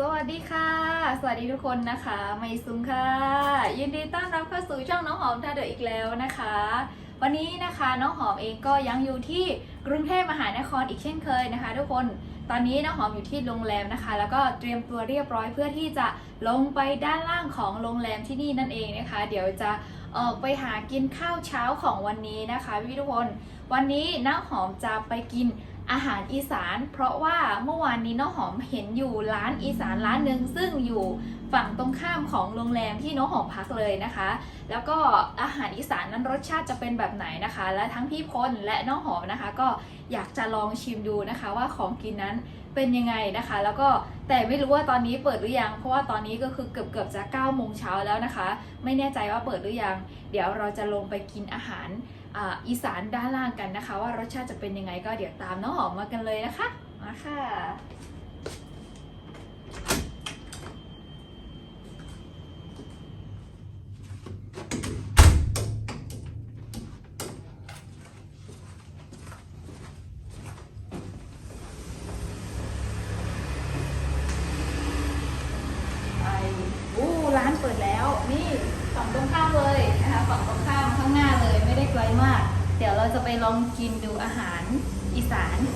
สวัสดีค่ะ สวัสดีทุกคนนะคะ ไมซุงค่ะ ยินดีต้อนรับเข้าสู่ช่องน้องหอมท่าเดออีกแล้วนะคะ วันนี้นะคะน้องหอมเองก็ยังอยู่ที่กรุงเทพมหานครอีกเช่นเคยนะคะ ทุกคนตอนนี้น้องหอมอยู่ที่โรงแรมนะคะ แล้วก็เตรียมตัวเรียบร้อยเพื่อที่จะลงไปด้านล่างของโรงแรมที่นี่นั่นเองนะคะ เดี๋ยวจะออกไปหากินข้าวเช้าของวันนี้นะคะพี่ทุกคน วันนี้น้าหอมจะไปกิน อาหารอีสาน เพราะว่าเมื่อวานนี้น้าหอมเห็นอยู่ร้านอีสานร้านหนึ่งซึ่งอยู่ฝั่งตรงข้ามของโรงแรมที่น้าหอมพักเลยนะคะ แล้วก็อาหารอีสานนั้นรสชาติจะเป็นแบบไหนนะคะ และทั้งพี่พลและน้องหอมนะคะ ก็อยากจะลองชิมดูนะคะว่าของกินนั้นเป็นยังไงนะคะ แล้วก็แต่ไม่รู้ว่าตอนนี้เปิดหรือยัง เพราะว่าตอนนี้ก็คือเกือบเกือบจะ9โมงเช้าแล้วนะคะ ไม่แน่ใจว่าเปิดหรือยัง เดี๋ยวเราจะลงไปกินอาหาร อีสานด้านล่างกันนะคะ ว่ารสชาติจะเป็นยังไงก็เดี๋ยวตามน้องหอมมากันเลยนะคะมาค่ะ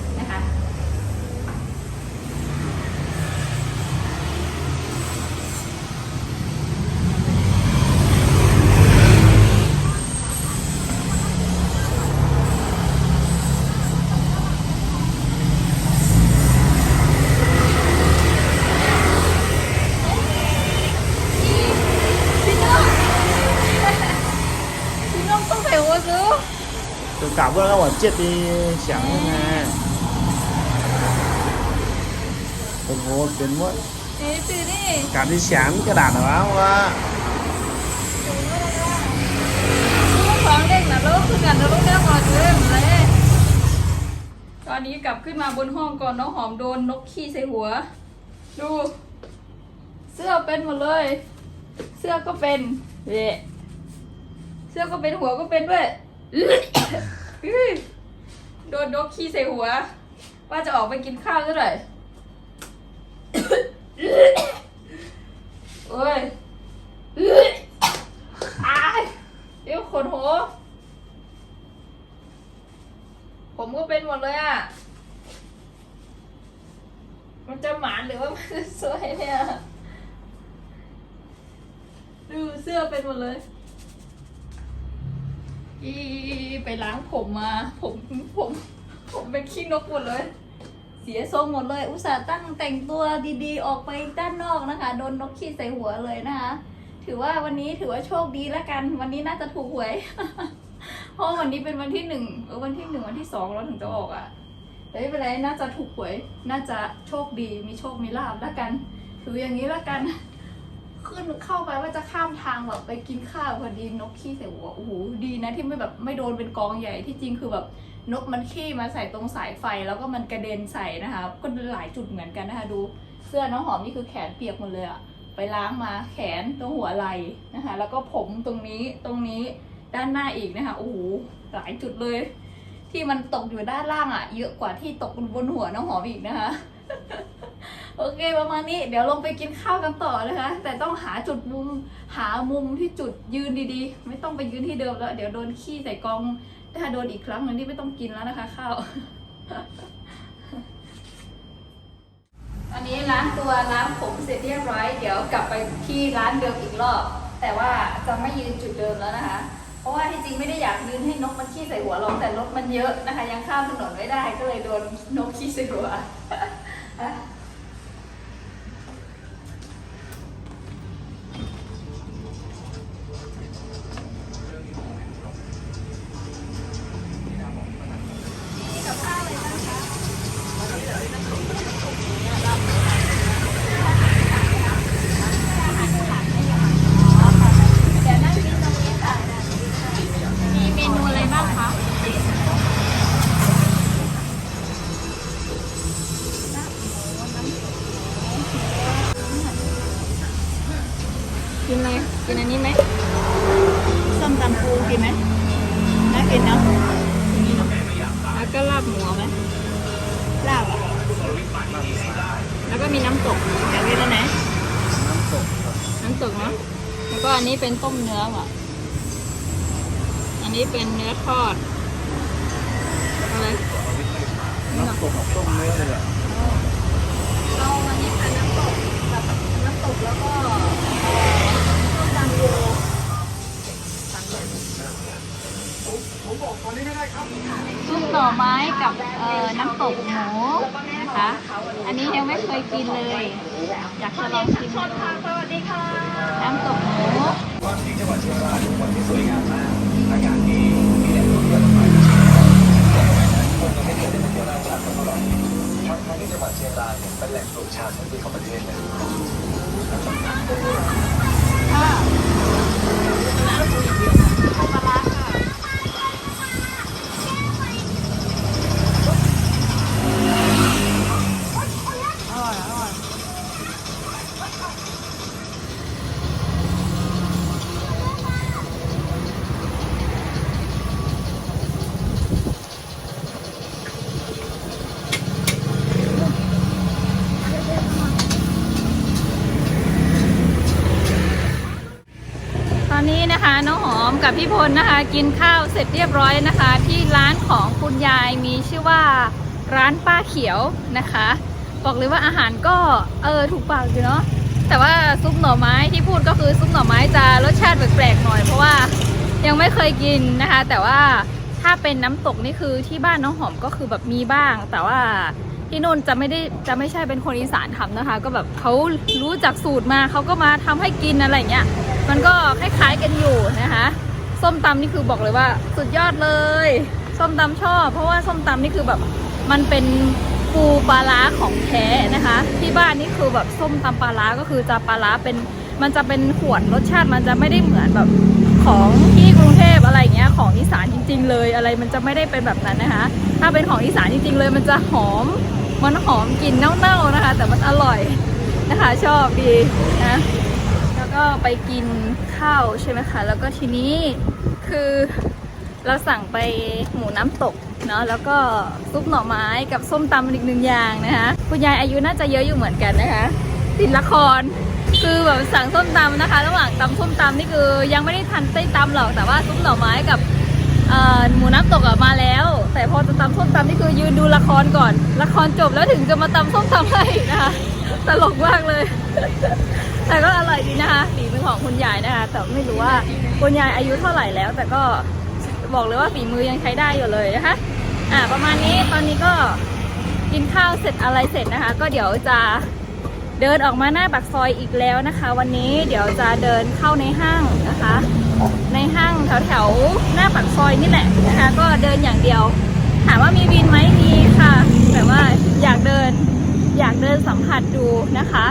นนะคะ พี่น้องพี่น้องต้องไปหัวซื้อ 就搞不到我借的响呢。 เป็นโหเป็นว่าเอ้ยซื้อนี่การที่แฉมกระดาษหรอวะซื้อไม่ได้ละลูกของเด็กนะลูกคือกันนะลูกเด้อหอดเลยเลยตอนนี้กลับขึ้นมาบนห้องก่อนน้องหอมโดนนกขี้ใส่หัว ดู เสื้อเป็นหมดเลย เสื้อก็เป็นเละเสื้อก็เป็นหัวก็เป็นด้วยอื้อโดนนกขี้ใส่หัว ว่าจะออกไปกินข้าวซะหน่อย โอ้ยอายเดี๋ยวขนหัวผมก็เป็นหมดเลยอะ มันจะหมานหรือว่ามันจะสวยเนี่ย ดูเสื้อเป็นหมดเลยอีไปล้างผมมา ผมผม ผมเป็นขี้นกหมดเลย เสียทรงหมดเลย อุตส่าห์ตั้งแต่งตัวดีๆ ออกไปด้านนอกนะคะ โดนนกขี้ใส่หัวเลยนะคะ ถือว่าวันนี้ถือว่าโชคดีแล้วกัน วันนี้น่าจะถูกหวย เพราะวันนี้เป็นวันที่หนึ่งเออวันที่หนึ่งวันที่สองเราถึงจะออกอะ่ะแต่ไม่เป็นไร น่าจะถูกหวย น่าจะโชคดี มีโชค มีลาบแล้วกัน ถืออย่างนี้แล้วกัน ขึ้นเข้าไปว่าจะข้ามทางแบบไปกินข้าวพอดีนกขี้ใส่หัว โอ้โห ดีนะที่ไม่แบบไม่โดนเป็นกองใหญ่ ที่จริงคือแบบ นกมันขี้มาใส่ตรงสายไฟแล้วก็มันกระเด็นใส่นะคะ ก็หลายจุดเหมือนกันนะคะ ดูเสื้อน้องหอมนี่คือแขนเปียกหมดเลยอะไปล้างมาแขนตรงหัวไหล่นะคะ แล้วก็ผมตรงนี้ตรงนี้ด้านหน้าอีกนะคะโอ้โหหลายจุดเลย ที่มันตกอยู่ด้านล่างอะเยอะกว่าที่ตกบนหัวน้องหอมอีกนะคะโอเคประมาณนี้เดี๋ยวลงไปกินข้าวกันต่อนะคะ แต่ต้องหาจุดมุมหามุมที่จุดยืนดีๆ ไม่ต้องไปยืนที่เดิมแล้ว เดี๋ยวโดนขี้ใส่กอง ถ้าโดนอีกครั้งหนึงนี่ไม่ต้องกินแล้วนะคะข้าวตอนนี้ล้างตัวล้างผมเสร็จเรียบร้อย เดี๋ยวกลับไปที่ร้านเดิมอีกรอบ แต่ว่าจะไม่ยืนจุดเดิมแล้วนะคะ เพราะว่าที่จริงไม่ได้อยากยืนให้นกมันขี้ใส่หัวหรอกแต่รถมันเยอะนะคะ ยังข้ามถนนไม่ได้ก็เลยโดนนกขี้ใส่หัว ต้มเนื้อว่ะ อันนี้เป็นเนื้อทอดอะไรน้ำตกกับต้มเนื้อเลยอะเอาอันนี้ค่ะน้ำตกแบบน้ำตกแล้วก็เอ่อต้มยำโยซุปหน่อไม้กับเอ่อน้ำตกหมูนะคะ อันนี้ยังไม่เคยกินเลย อยากจะลองชิมดูน้ำตกหมู ความจริงจังหวัดเชียงรายเป็นจังหวัดที่สวยงามมากอากาศดีมีแหล่งท่องเที่ยวมากมายคนก็ไม่ได้เป็นคนราชาติตลอดทั้งที่จังหวัดเชียงรายเนี่ยเป็นแหล่งปลูกชาชั้นดีของประเทศเลยค่ะ กับพี่พลนะคะ กินข้าวเสร็จเรียบร้อยนะคะ ที่ร้านของคุณยายมีชื่อว่าร้านป้าเขียวนะคะ บอกเลยว่าอาหารก็เออถูกปากอยู่เนาะแต่ว่าซุปหน่อไม้ที่พูดก็คือซุปหน่อไม้จะรสชาติแปลกๆหน่อย เพราะว่ายังไม่เคยกินนะคะ แต่ว่าถ้าเป็นน้ำตกนี่คือที่บ้านน้องหอมก็คือแบบมีบ้าง แต่ว่าที่นนจะไม่ได้จะไม่ใช่เป็นคนอีสานทำนะคะ ก็แบบเขารู้จักสูตรมาเขาก็มาทำให้กินอะไรเงี้ยมันก็คล้ายๆกันอยู่นะคะ ส้มตำนี่คือบอกเลยว่า สุดยอดเลย ส้มตำชอบ เพราะว่าส้มตำนี่คือแบบมันเป็นปูปลาร้าของแท้นะคะ ที่บ้านนี่คือแบบส้มตำปลาร้าก็คือจะปลาร้าเป็นมันจะเป็นขวดรสชาติมันจะไม่ได้เหมือนแบบของที่กรุงเทพอะไรเงี้ยของอีสานจริง ๆ เลยอะไรมันจะไม่ได้เป็นแบบนั้นนะคะ ถ้าเป็นของอีสานจริง ๆ เลย มันจะหอมมันหอมกลิ่นเน่าๆนะคะ แต่มันอร่อยนะคะ ชอบดีนะ ก็ไปกินข้าวใช่ไหมคะ แล้วก็ทีนี้คือเราสั่งไปหมูน้ำตกเนาะแล้วก็ซุปหน่อไม้กับส้มตำอีกหนึ่งอย่างนะคะคุณยายอายุน่าจะเยอะอยู่เหมือนกันนะคะติดละคร คือแบบสั่งส้มตำนะคะ ระหว่างตำส้มตำนี่คือยังไม่ได้ทันได้ตำหรอกแต่ว่าซุปหน่อไม้กับหมูน้ำตกอะมาแล้ว แต่พอจะตำส้มตำนี่คือยืนดูละครก่อน ละครจบแล้วถึงจะมาตำส้มตำให้นะคะตลกมากเลยแต่ก็อร่อยดีนะคะฝีมือของคุณยายนะคะ แต่ไม่รู้ว่าคุณยายอายุเท่าไหร่แล้ว แต่ก็บอกเลยว่าฝีมือยังใช้ได้อยู่เลยนะคะอ่าประมาณนี้ตอนนี้ก็กินข้าวเสร็จอะไรเสร็จนะคะ ก็เดี๋ยวจะเดินออกมาหน้าปากซอยอีกแล้วนะคะ วันนี้เดี๋ยวจะเดินเข้าในห้างนะคะ ในห้างแถวแถวๆหน้าปากซอยนี่แหละนะคะ ก็เดินอย่างเดียว ถามว่ามีวินไหมมีค่ะ แต่ว่าอยากเดินอยากเดินสัมผัสดูนะคะ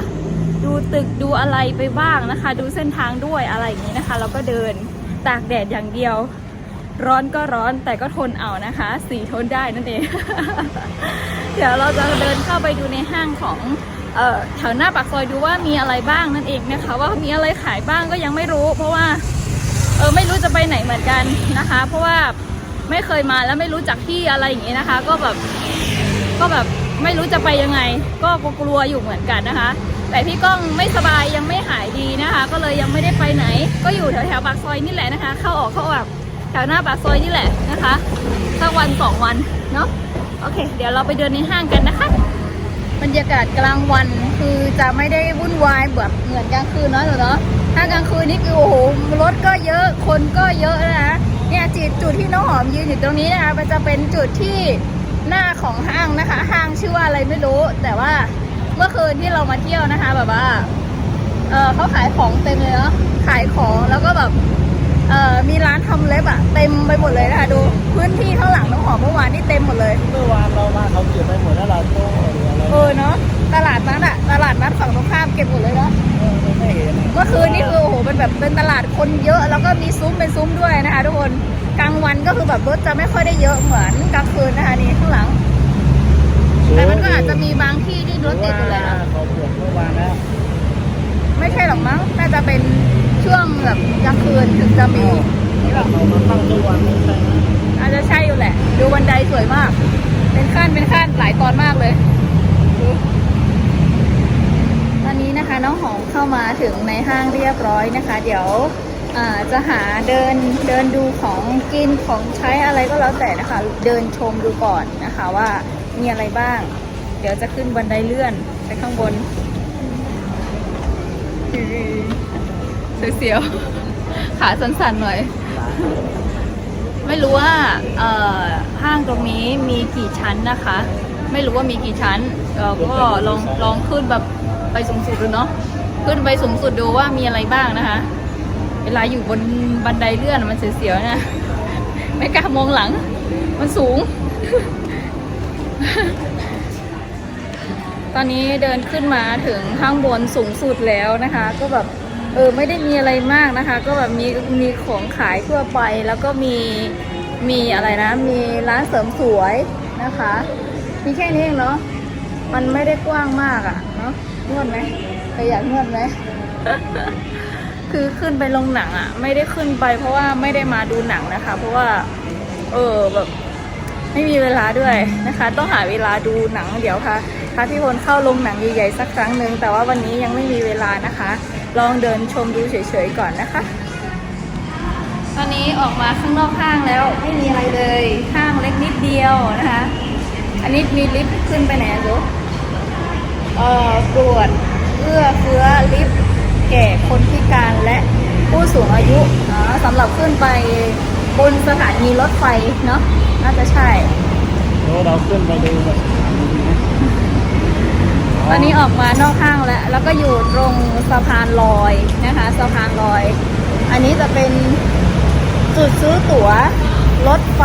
ดูตึกดูอะไรไปบ้างนะคะ ดูเส้นทางด้วยอะไรอย่างนี้นะคะเราก็เดินตากแดดอย่างเดียว ร้อนก็ร้อนแต่ก็ทนเอานะคะ สีทนได้นั่นเอง เดี๋ยวเราจะเดินเข้าไปดูในห้างของเอ่อแถวหน้าปากซอยดูว่ามีอะไรบ้างนั่นเองนะคะ ว่ามีอะไรขายบ้างก็ยังไม่รู้ เพราะว่าเออไม่รู้จะไปไหนเหมือนกันนะคะ เพราะว่าไม่เคยมาแล้วไม่รู้จักที่อะไรอย่างนี้นะคะ ก็แบบก็แบบไม่รู้จะไปยังไง ก็กลัวอยู่เหมือนกันนะคะ แต่พี่ก้องไม่สบายยังไม่หายดีนะคะ ก็เลยยังไม่ได้ไปไหน ก็อยู่แถวแถวๆปากซอยนี่แหละนะคะ เข้าออกเข้าออกแถวหน้าปากซอยนี่แหละนะคะสักวันสองวันเนาะโอเค เดี๋ยวเราไปเดินในห้างกันนะคะ บรรยากาศกลางวันคือจะไม่ได้วุ่นวายแบบเหมือนกลางคืนเนาะหนูเนาะถ้ากลางคืนนี่คือโอ้โหรถก็เยอะคนก็เยอะนะคะเนี่ยจุดจุดที่น้องหอมยืนอยู่ตรงนี้นะคะมันจะเป็นจุดที่หน้าของห้างนะคะ ห้างชื่อว่าอะไรไม่รู้แต่ว่า เมื่อคืนที่เรามาเที่ยวนะคะ แบบว่า เออเขาขายของเต็มเลยเนาะขายของแล้วก็แบบเออมีร้านทำเล็บอะเต็มไปหมดเลยนะคะดูพื้นที่ข้างหลังน้องหอมเมื่อวานนี่เต็มหมดเลยเมื่อวานเรามาเขาเก็บไปหมดแล้วเราโต้หรืออะไรเออเนาะตลาดนัดอะตลาดนัดฝั่งตรงข้ามเก็บหมดเลยเนาะเออไม่เห็นเมื่อคืนนี่คือโอ้โหเป็นแบบเป็นตลาดคนเยอะแล้วก็มีซุ้มเป็นซุ้มด้วยนะคะทุกคนกลางวันก็คือแบบรถจะไม่ค่อยได้เยอะเหมือนกลางคืนนะคะนี่ข้างหลัง แต่มันก็อาจจะมีบางที่ที่รถติดอยู่เลยนะเขาปลี่ยนเมื่อวานแล้วไม่ใช่หรอกมั้ง น่าจะเป็นช่วงแบบกลางคืนถึงจะมีนี่หรอเขามาตั้งทุกวันไม่ใช่นะอาจจะใช่อยู่แหละ ดูบันไดสวยมาก เป็นขั้นเป็นขั้นหลายตอนมากเลยดูตอนนี้นะคะน้องหอมเข้าเข้ามาถึงในห้างเรียบร้อยนะคะ เดี๋ยวอ่าจะหาเดินเดินดูของกินของใช้อะไรก็แล้วแต่นะคะ เดินชมดูก่อนนะคะว่า มีอะไรบ้าง เดี๋ยวจะขึ้นบันไดเลื่อนไปข้างบนเสียวๆขาสั่นๆหน่อย ไม่รู้ว่าห้างตรงนี้มีกี่ชั้นนะคะ ไม่รู้ว่ามีกี่ชั้นเราก็ลองลองขึ้นแบบไปสูงสุดดูเนาะขึ้นไปสูงสุดดูว่ามีอะไรบ้างนะคะ เวลาอยู่บนบันไดเลื่อนมันเสียวๆนะ ไม่กล้ามองหลัง มันสูง ตอนนี้เดินขึ้นมาถึงข้างบนสูงสุดแล้วนะคะ ก็แบบเออไม่ได้มีอะไรมากนะคะ ก็แบบมีมีของขายทั่วไปแล้วก็มีมีอะไรนะ มีร้านเสริมสวยนะคะ มีแค่นี้เองเนาะมันไม่ได้กว้างมากอะ่ะเนาะนวดไหมใครอยากนวดไหมคือขึ้นไปลงหนังอะ่ะ ไม่ได้ขึ้นไปเพราะว่าไม่ได้มาดูหนังนะคะ เพราะว่า เออแบบ ไม่มีเวลาด้วยนะคะ ต้องหาเวลาดูหนังเดี๋ยวค่ะพาพี่พลเข้าลงหนังใหญ่ๆสักครั้งหนึ่งแต่ว่าวันนี้ยังไม่มีเวลานะคะ ลองเดินชมดูเฉยๆก่อนนะคะ ตอนนี้ออกมาข้างนอกห้างแล้วไม่มีอะไรเลยห้างเล็กนิดเดียวนะคะ อันนี้มีลิฟต์ขึ้นไปไหนอะจ๊เอ่อกรวดเอื้อเฟื้อลิฟต์แก่คนพิการและผู้สูงอายุนะสำหรับขึ้นไป บนสถานีรถไฟเนาะน่าจะใช่แล้วเราขึ้นไปดูแบบตอนนี้ออกมานอกห้างแล้วแล้วก็อยู่ตรงสะพานลอยนะคะสะพานลอย อันนี้จะเป็นจุดซื้อตั๋วรถไฟ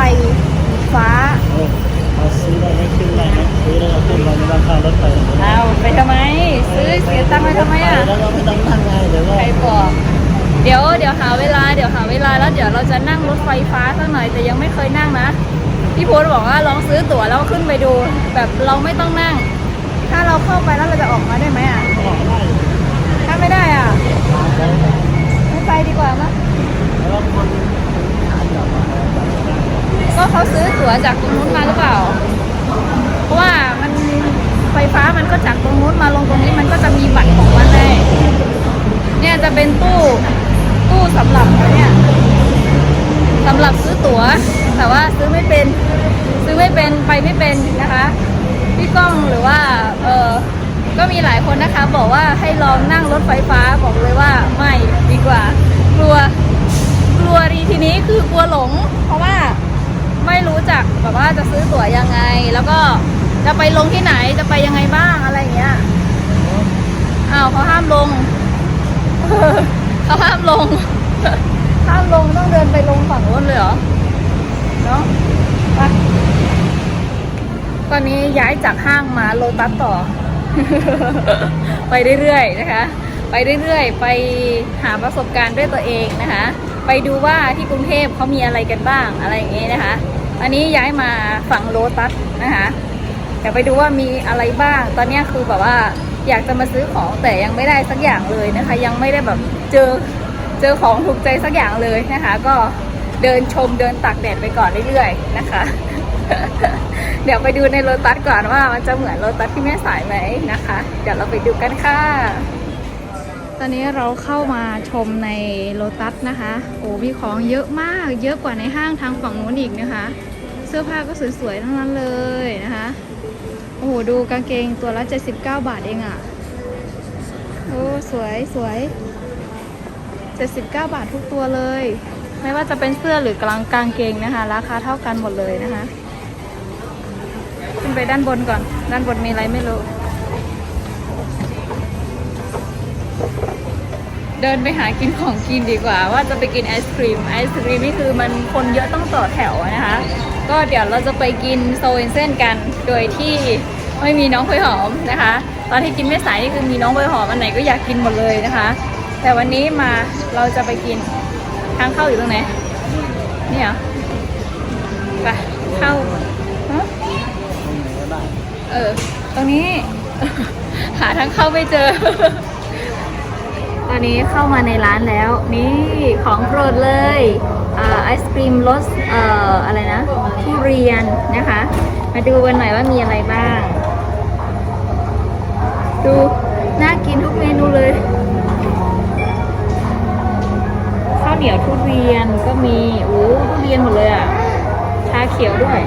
ฟ้าเออเราซื้อได้ไหมขึ้นได้ไหมซื้อแล้วเราขึ้นเราไม่ต้องค่ารถไฟเอาไปทำไม ซื้อเสียตังค์ไปทำไมอะแล้วเราไม่ต้องนั่งไงเดี๋ยวก็ใครบอก เดี๋ยวเดี๋ยวหาเวลาเดี๋ยวหาเวลาแล้วเดี๋ยวเราจะนั่งรถไฟฟ้าสักหน่อยแต่ยังไม่เคยนั่งนะพี่โพสบอกว่าลองซื้อตั๋วแล้วขึ้นไปดู แบบเราไม่ต้องนั่ง ถ้าเราเข้าไปแล้วเราจะออกมาได้ไหมอะออกได้ถ้าไม่ได้อะไม่ไปดีกว่ามั้ยก็เขาซื้อตั๋วจากตรงนู้นมาหรือเปล่า เพราะว่ามันไฟฟ้ามันก็จากตรงนู้นมาลงตรงนี้มันก็ สำหรับเนี่ยสำหรับซื้อตั๋ว แต่ว่าซื้อไม่เป็นซื้อไม่เป็นไปไม่เป็นนะคะ พี่ก้องหรือว่าเออก็มีหลายคนนะคะ บอกว่าให้ลองนั่งรถไฟฟ้าบอกเลยว่าไม่ดีกว่า กลัวกลัวดีทีนี้คือกลัวหลง เพราะว่าไม่รู้จักแบบว่าจะซื้อตั๋วยังไง แล้วก็จะไปลงที่ไหนจะไปยังไงบ้างอะไรอย่างเงี้ยอ้าวเขาห้ามลงเขาห้ามลง ห้าลงต้องเดินไปลงฝั่งโน้นเลยเหรอ เนาะไปตอนนี้ย้ายจากห้างมาโลตัสต่อ ไปเรื่อยๆนะคะ ไปเรื่อยๆ ไปหาประสบการณ์ด้วยตัวเองนะคะ ไปดูว่าที่กรุงเทพเขามีอะไรกันบ้างอะไรอย่างเงี้ยนะคะ อันนี้ย้ายมาฝั่งโลตัสนะคะเดี๋ยวไปดูว่ามีอะไรบ้าง ตอนนี้คือแบบว่าอยากจะมาซื้อของแต่ยังไม่ได้สักอย่างเลยนะคะ ยังไม่ได้แบบเจอ เจอของถูกใจสักอย่างเลยนะคะ ก็เดินชมเดินตากแดดไปก่อนเรื่อยๆนะคะ เดี๋ยวไปดูในโลตัสก่อนว่ามันจะเหมือนโลตัสที่แม่สายไหมนะคะ เดี๋ยวเราไปดูกันค่ะ ตอนนี้เราเข้ามาชมในโลตัสนะคะ โอ้มีของเยอะมากเยอะกว่าในห้างทางฝั่งนู้นอีกนะคะ เสื้อผ้าก็สวยๆทั้งนั้นเลยนะคะโอ้โหดูกางเกงตัวละ 79 บาทเองอะ่ะ โอ้ สวยสวย 79 บาททุกตัวเลย ไม่ว่าจะเป็นเสื้อหรือกลางกางเกงนะคะ ราคาเท่ากันหมดเลยนะคะ ขึ้นไปด้านบนก่อน ด้านบนมีอะไรไม่รู้ เดินไปหากินของกินดีกว่า ว่าจะไปกินไอศครีม ไอศครีมนี่คือมันคนเยอะต้องต่อแถวนะคะ ก็เดี๋ยวเราจะไปกินโซนเซนกัน โดยที่ไม่มีน้องพลอยหอมนะคะ ตอนที่กินไม่สายนี่คือมีน้องพลอยหอมอันไหนก็อยากกินหมดเลยนะคะ แต่วันนี้มาเราจะไปกินทางเข้าอยู่ตรงไหนนี่เหรอไปเข้าเออตรงนี้ หาทางเข้าไม่เจอ ตอนนี้เข้ามาในร้านแล้ว นี่ของโปรดเลยไอศครีมรสเอ่ออะไรนะทุเรียนนะคะ มาดูกันหน่อยว่ามีอะไรบ้าง ดู น่ากินทุกเมนูเลย นียวทุเรียนก็มีโอ้ทุเรียนหมดเลยอะชาเขียวด้วย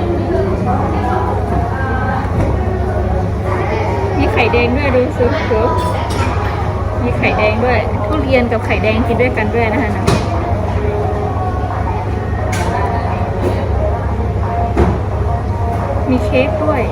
มีไข่แดงด้วยดูสิดูมีไข่แดงด้วย ทุเรียนกับไข่แดงกินด้วยกันด้วยนะคะนะมีเค้กด้วย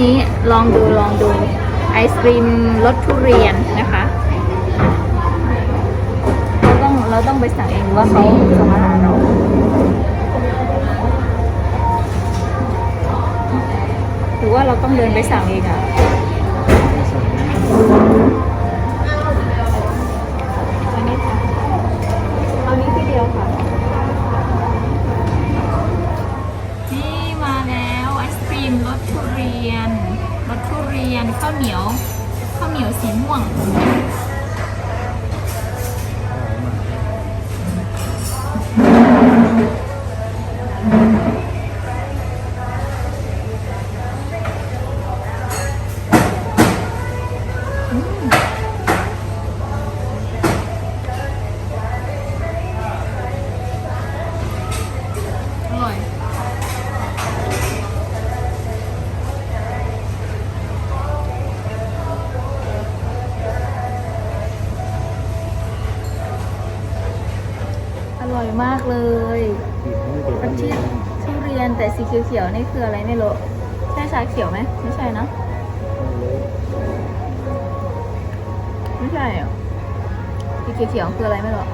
นี้ลองดูลองดูไอศครีมรสทุเรียนนะคะเราต้องเราต้องไปสั่งเองว่าเขาส่งมาหาเราหรือว่าเราต้องเดินไปสั่งเองอะ รียนรสทุเรียนข้าวเหนียวข้าวเหนียวสีม่วง รียนแต่สีเขียวๆนี่คืออะไรไม่รู้ใช่ชาเขียวไหมไม่ใช่นะไม่ใช่อะสีเขียวๆคืออะไรไม่รู้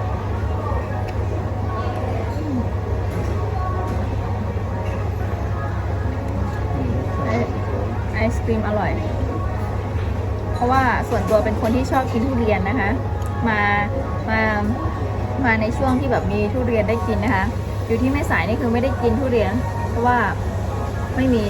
ไอไอศครีมอร่อย เพราะว่าส่วนตัวเป็นคนที่ชอบกินทุเรียนนะคะ มามามาในช่วงที่แบบมีทุเรียนได้กินนะคะ อยู่ที่แม่สายนี่คือไม่ได้กินทุเรียนเพ ราะว่าไม่มี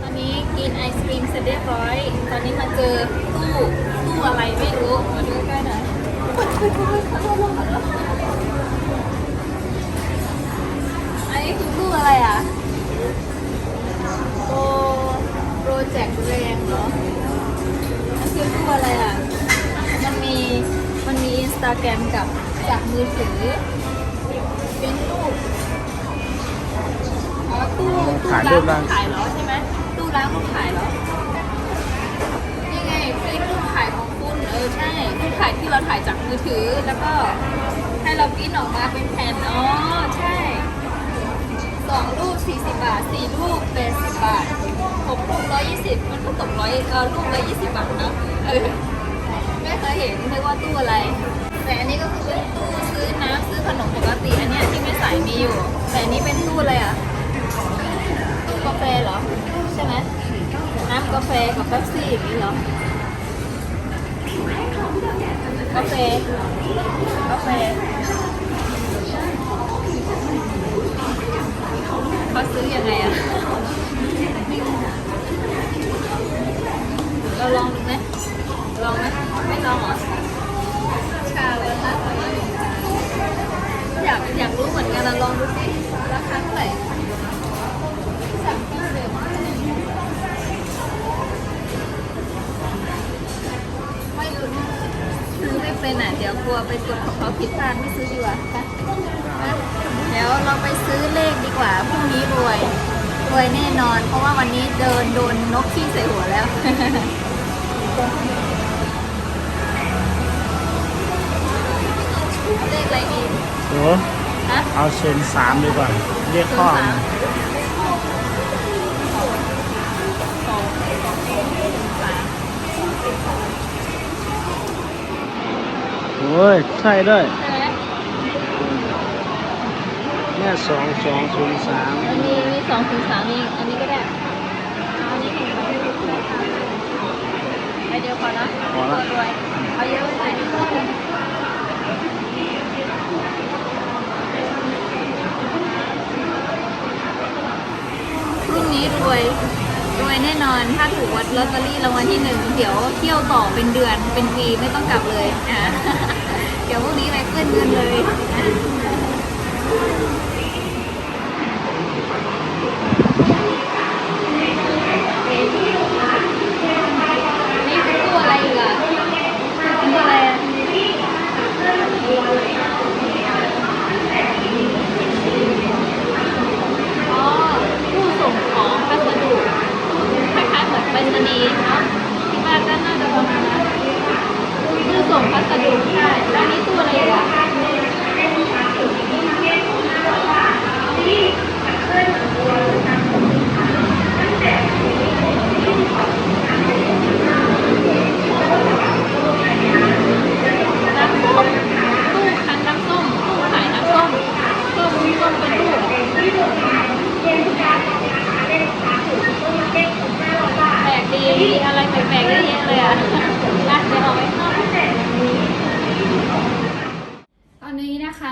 ตอนนี้กินไอศครีมเสร็จเรียบร้อย ตอนนี้มาเจอตู้ ตู้อะไรไม่รู้ มาดูใกล้ๆหน่อย อตู้อะไรอะโปรโปรเจกต์แรงเหรออันคือตู้อะไรอะ มันมี มันมีอินสตาแกรมกับจากมือถือ เป็นรูปอ๋อตู้ตู้ร้านรูปถ่ายเหรอใช่ไหมตู้ร้านรูปถ่ายเหรอนี่ไงฟีดรูปถ่ายของคุณเออใช่รูปถ่ายที่เราถ่ายจากมือถือแล้วก็ให้เราพิมพ์ออกมาเป็นแผ่นอ๋อใช่ สองรูป40 บาทสี่รูป80บาทหกรูป120 มันก็ตกร้อยเออรูปละ20 บาทนะเออไม่เคยเห็นนึกว่าตู้อะไร แต่อันนี้ก็คือเป็นตู้ซื้อน้ำซื้อขนมปกติอันเนี้ยที่ไม่ใส่มีอยู่ แต่อันนี้เป็นตู้อะไรอะตู้กาแฟเหรอ ใช่ไหมน้ำกาแฟกับเป๊ปซี่อย่างนี้เหรอกาแฟกาแฟ เขาซื้อยังไงอะเราลองดูไหมลองไหมไม่ลองหรอชาเลยนะอยากอยากรู้เหมือนกันเราลองดูสิราคาเท่าไหร่สั่งที่เดิมไม่รู้ซื้อไม่เป็นอะเดี๋ยวกลัวไปกดของเขาผิดพลาดไม่ซื้อดีกว่าค่ะนะเดี๋ยวเราไป กว่าพรุ่งนี้รวย รวยแน่นอน เพราะว่าวันนี้เดินโดนนกขี้ใส่หัวแล้ว เลขอะไรดีโอ้ฮะเอาเชนสามดีกว่า เรียกข้อสามมาสองสามโอ้ย ใช่ด้วย นี่ยสองสองศูนย์สามอันนี้มีสองศูนย์สามนี่อันนี้ก็ได้อันนี้แข่งกับพี่ลูกไปเดียวพอละพอละรวยเอาเยอะไปใส่ในตู้เลพรุ่งนี้รวย รวยแน่นอน ถ้าถูกวัดลอตเตอรี่รางวัลที่หนึ่งเดี๋ยวเที่ยวต่อเป็นเดือนเป็นปีไม่ต้องกลับเลยนะเดี๋ยวพรุ่งนี้ไปขึ้นเงินเลย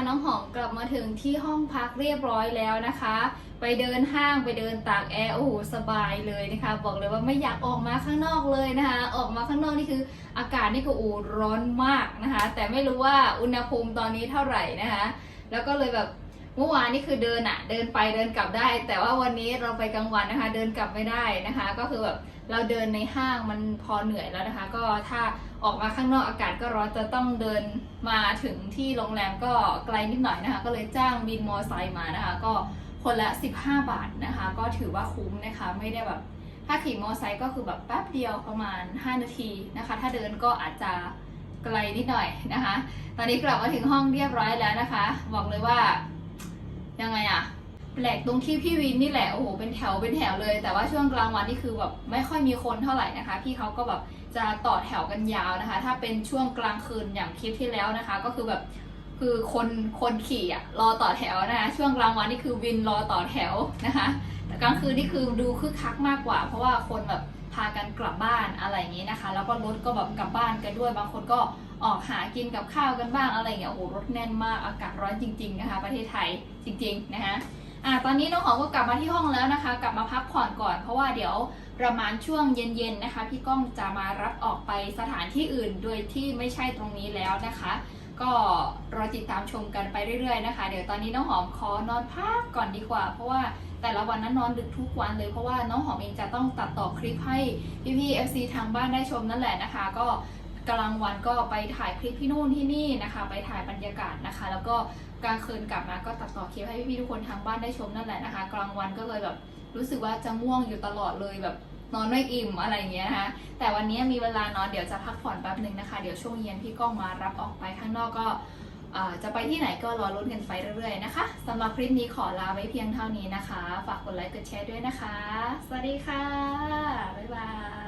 นนี้นะน้องหอมกลับมาถึงที่ห้องพักเรียบร้อยแล้วนะคะ ไปเดินห้างไปเดินตากแอร์โอ้โหสบายเลยนะคะ บอกเลยว่าไม่อยากออกมาข้างนอกเลยนะคะ ออกมาข้างนอกนี่คืออากาศนี่ก็อ้ร้อนมากนะคะ แต่ไม่รู้ว่าอุณหภูมิตอนนี้เท่าไหร่นะคะ แล้วก็เลยแบบเมื่อวานนี่คือเดินอะเดินไปเดินกลับได้ แต่ว่าวันนี้เราไปกลางวันนะคะ เดินกลับไม่ได้นะคะ ก็คือแบบเราเดินในห้างมันพอเหนื่อยแล้วนะคะ ก็ถ้า ออกมาข้างนอกอากาศก็ร้อนจะต้องเดินมาถึงที่โรงแรมก็ไกลนิดหน่อยนะคะ ก็เลยจ้างวินมอไซค์มานะคะ ก็คนละ 15 บาทนะคะ ก็ถือว่าคุ้มนะคะไม่ได้แบบถ้าขี่มอไซค์ก็คือแบบแป๊บเดียวประมาณ 5 นาทีนะคะ ถ้าเดินก็อาจจะไกลนิดหน่อยนะคะ ตอนนี้กลับมาถึงห้องเรียบร้อยแล้วนะคะ บอกเลยว่ายังไงอะแปลกตรงที่พี่วินนี่แหละโอ้โหเป็นแถวเป็นแถวเลย แต่ว่าช่วงกลางวันนี่คือแบบไม่ค่อยมีคนเท่าไหร่นะคะ พี่เขาก็แบบ จะต่อแถวกันยาวนะคะ ถ้าเป็นช่วงกลางคืนอย่างคลิปที่แล้วนะคะ ก็คือแบบคือคนคนขี่อะรอต่อแถวนะคะ ช่วงกลางวันนี่คือวินรอต่อแถวนะคะ แต่กลางคืนนี่คือดูคึกคักมากกว่า เพราะว่าคนแบบพากันกลับบ้านอะไรอย่างนี้นะคะ แล้วก็รถก็แบบกลับบ้านกันด้วย บางคนก็ออกหากินกับข้าวกันบ้างอะไรอย่างเงี้ยโอ้โหรถแน่นมากอากาศร้อนจริง ๆนะคะ ประเทศไทยจริง ๆนะคะอะตอนนี้น้องหอมก็กลับมาที่ห้องแล้วนะคะ กลับมาพักผ่อนก่อนเพราะว่าเดี๋ยว ประมาณช่วงเย็นๆนะคะ พี่ก้องจะมารับออกไปสถานที่อื่น โดยที่ไม่ใช่ตรงนี้แล้วนะคะ ก็รอติดตามชมกันไปเรื่อยๆนะคะ เดี๋ยวตอนนี้น้องหอมขอนอนพักก่อนดีกว่า เพราะว่าแต่ละวันนั้นนอนดึกทุกวันเลยเพราะว่าน้องหอมเองจะต้องตัดต่อคลิปให้พี่ๆ FC ทางบ้านได้ชมนั่นแหละนะคะ ก็กลางวันก็ไปถ่ายคลิปที่นู่นที่นี่นะคะ ไปถ่ายบรรยากาศนะคะ แล้วก็กลางคืนกลับมาก็ตัดต่อคลิปให้พี่ๆทุกคนทางบ้านได้ชมนั่นแหละนะคะ กลางวันก็เลยแบบ รู้สึกว่าจะง่วงอยู่ตลอดเลยแบบนอนไม่อิ่มอะไรอย่างเงี้ยนะคะแต่วันนี้มีเวลานอนเดี๋ยวจะพักผ่อนแป๊บหนึ่งนะคะ เดี๋ยวช่วงเย็นพี่ก้องมารับออกไปข้างนอกก็จะไปที่ไหนก็รอรุ้นกันไปเรื่อยๆนะคะสำหรับคลิปนี้ขอลาไว้เพียงเท่านี้นะคะ ฝากกดไลค์กดแชร์ด้วยนะคะ สวัสดีค่ะ บ๊ายบาย